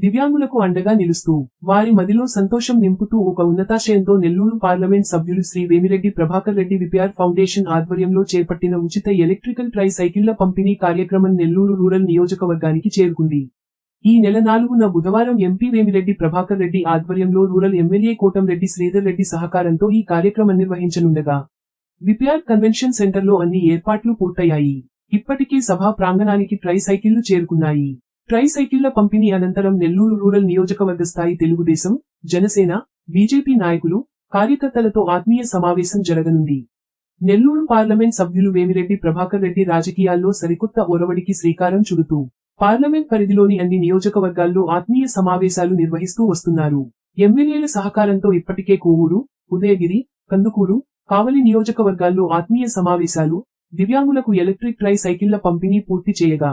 దివ్యాంగులకు అండగా నిలుస్తూ వారి మదిలో సంతోషం నింపుతూ ఒక ఉన్నతాశయంతో నెల్లూరు పార్లమెంట్ సభ్యులు శ్రీ వేమిరెడ్డి ప్రభాకర్ రెడ్డి విపిఆర్ ఫౌండేషన్ ఆధ్వర్యంలో చేపట్టిన ఉచిత ఎలక్ట్రికల్ ట్రై సైకిళ్ళ పంపిణీ కార్యక్రమం నెల్లూరు రూరల్ నియోజకవర్గానికి చేరుకుంది. ఈ నెల నాలుగున బుధవారం ఎంపీ వేమిరెడ్డి ప్రభాకర్ రెడ్డి ఆధ్వర్యంలో రూరల్ ఎమ్మెల్యే కోటంరెడ్డి శ్రీధర్ రెడ్డి సహకారంతో ఈ కార్యక్రమం నిర్వహించనుండగా. విపిఆర్ కన్వెన్షన్ సెంటర్లో అన్ని ఏర్పాట్లు పూర్తయ్యాయి. ఇప్పటికే సభా ప్రాంగణానికి ట్రై సైకిళ్ళు చేరుకున్నాయి. ట్రైసైకిళ్ళ పంపిణీ అనంతరం నెల్లూరు రూరల్ నియోజకవర్గ స్థాయి తెలుగుదేశం జనసేన బీజేపీ నాయకులు కార్యకర్తలతో ఆత్మీయ సమావేశం జరగనుంది. నెల్లూరు పార్లమెంట్ సభ్యులు వేమిరెడ్డి ప్రభాకర్ రెడ్డి రాజకీయాల్లో సరికొత్త ఒరవడికి శ్రీకారం చుడుతూ పార్లమెంట్ పరిధిలోని అన్ని నియోజకవర్గాల్లో ఆత్మీయ సమావేశాలు నిర్వహిస్తూ వస్తున్నారు. ఎమ్మెల్యేల సహకారంతో ఇప్పటికే కోవూరు ఉదయగిరి కందుకూరు కావలి నియోజకవర్గాల్లో ఆత్మీయ సమావేశాలు దివ్యాంగులకు ఎలక్ట్రిక్ ట్రై సైకిళ్ళ పంపిణీ పూర్తి చేయగా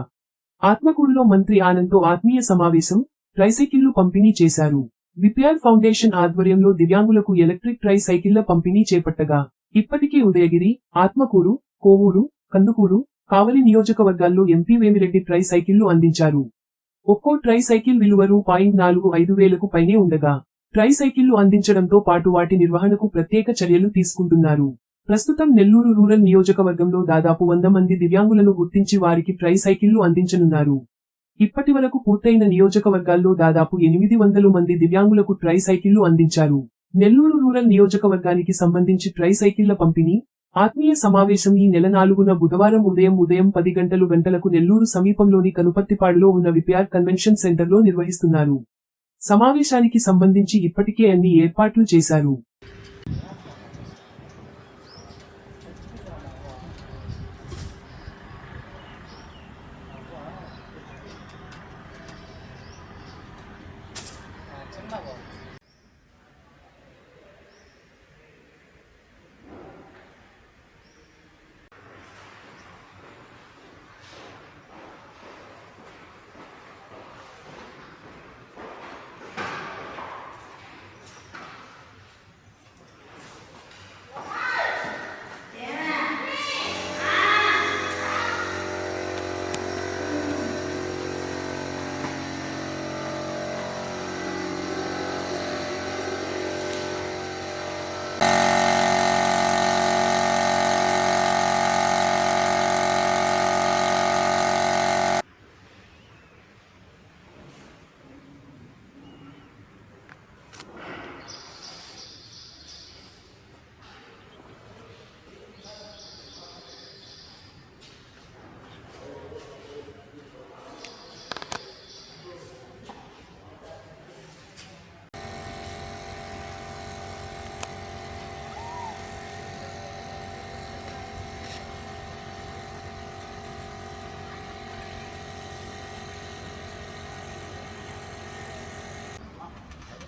ఆత్మకూరులో మంత్రి ఆనంద్తో ఆత్మీయ సమావేశం ట్రైసైకిళ్ళు పంపిణీ చేశారు. విపిఆర్ ఫౌండేషన్ ఆధ్వర్యంలో దివ్యాంగులకు ఎలక్ట్రిక్ ట్రైసైకిళ్ళ పంపిణీ చేపట్టగా ఇప్పటికే ఉదయగిరి ఆత్మకూరు కోవూరు కందుకూరు కావలి నియోజకవర్గాల్లో ఎంపీ వేమిరెడ్డి ట్రైసైకిళ్ళు అందించారు. ఒక్కో ట్రై సైకిల్ విలువ రూ పాయింట్ నాలుగు ఐదు వేలకు పైనే ఉండగా ట్రై సైకిళ్ళు అందించడంతో పాటు వాటి నిర్వహణకు ప్రత్యేక చర్యలు తీసుకుంటున్నారు. ప్రస్తుతం నెల్లూరు రూరల్ నియోజకవర్గంలో దాదాపు వంద మంది దివ్యాంగులను గుర్తించి వారికి ట్రై సైకిళ్ళు అందించనున్నారు. ఇప్పటి వరకు పూర్తయిన నియోజకవర్గాల్లో దాదాపు ఎనిమిది వందలు మంది దివ్యాంగులకు ట్రై సైకిళ్ళు అందించారు. నెల్లూరు రూరల్ నియోజకవర్గానికి సంబంధించి ట్రై సైకిళ్ళ పంపిణీ ఆత్మీయ సమావేశం ఈ నెల నాలుగున బుధవారం ఉదయం ఉదయం పది గంటలు గంటలకు నెల్లూరు సమీపంలోని కనుపత్తిపాడులో ఉన్న విపిఆర్ కన్వెన్షన్ సెంటర్లో నిర్వహిస్తున్నారు. సమావేశానికి సంబంధించి ఇప్పటికే అన్ని ఏర్పాట్లు చేశారు.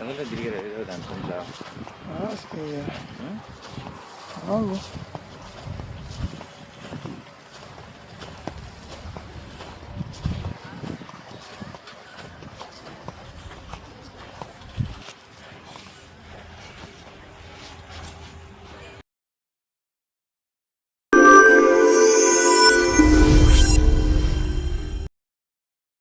అందులో తిరిగారు ఏదో దాని కొంచెం ఆగు